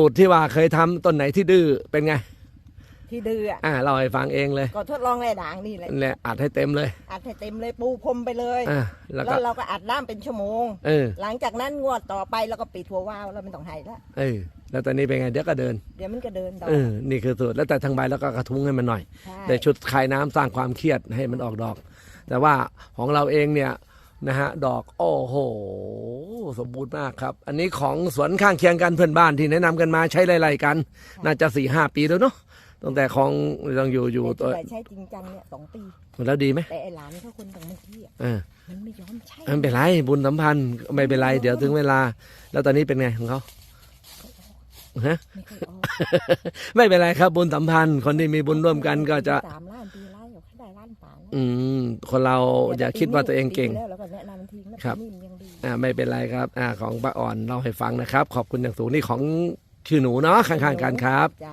สูตรที่ว่าเคยทำต้นไหนที่ดื้อเป็นไง ที่ดื้ออะอ่าเราให้ฟังเองเลยก็ทดลองแร่ด่างนี่แหละนั่นแหละอัดให้เต็มเลยอัดให้เต็มเลยปูพรมไปเลย อ่าแล้วแล้ก็วเราก็อัดน้ำเป็นชั่วโมง เออหลังจากนั้นงวดต่อไปเราก็ปิดหัววาล์วเราไม่ต้องให้ละเออแล้วตอนนี้เป็นไงเดี๋ยวก็เดินเดี๋ยวมันก็เดินดอกเออนี่คือสูตรแล้วแต่ทางใบแล้วก็กระทุ้งให้มันหน่อย ใช่ในชุดคลายน้ำสร้างความเครียดให้มันออกดอก แต่ว่าของเราเองเนี่ยนะฮะดอกโอ้โห สมบูรณ์มากครับ อันนี้ของสวนข้างเคียงกันเพื่อนบ้านที่แนะนำกันมาใช้ไล่ๆกัน น่าจะสี่ห้าปีแล้วเนาะตั้งแต่ของต้องอยู่อยู่แต่ตัวที่ใช้จริงจังเนี่ยสองปี แล้วดีไหมแต่ไอ้หลานเขาคนต่างเมืองที่อะเออมันไม่ยอมใช้ไม่เป็นไรบุญสัมพันธ์ไม่เป็นไรเดี๋ยวถึงเวลา แล้วตอนนี้เป็นไงของเขาฮะไม่เคยออกไม่เป็นไรครับบุญสัมพันธ์ คนที่มีบุญร่วมกันก็จะ สามล้านปีไล่เขาได้ล้านป่านะอืม คนเราอย่าคิดว่าตัวเองเก่งปีที่แล้วเราก็แนะนำมันทิ้งนะครับปีนี่มันยังดี อ่าไม่เป็นไรครับ อ่าของป้าอ่อนเล่าให้ฟังนะครับ ขอบคุณอย่างสูงนี่ของชื่อหนูเนาะข้างๆกันครับจ้ะ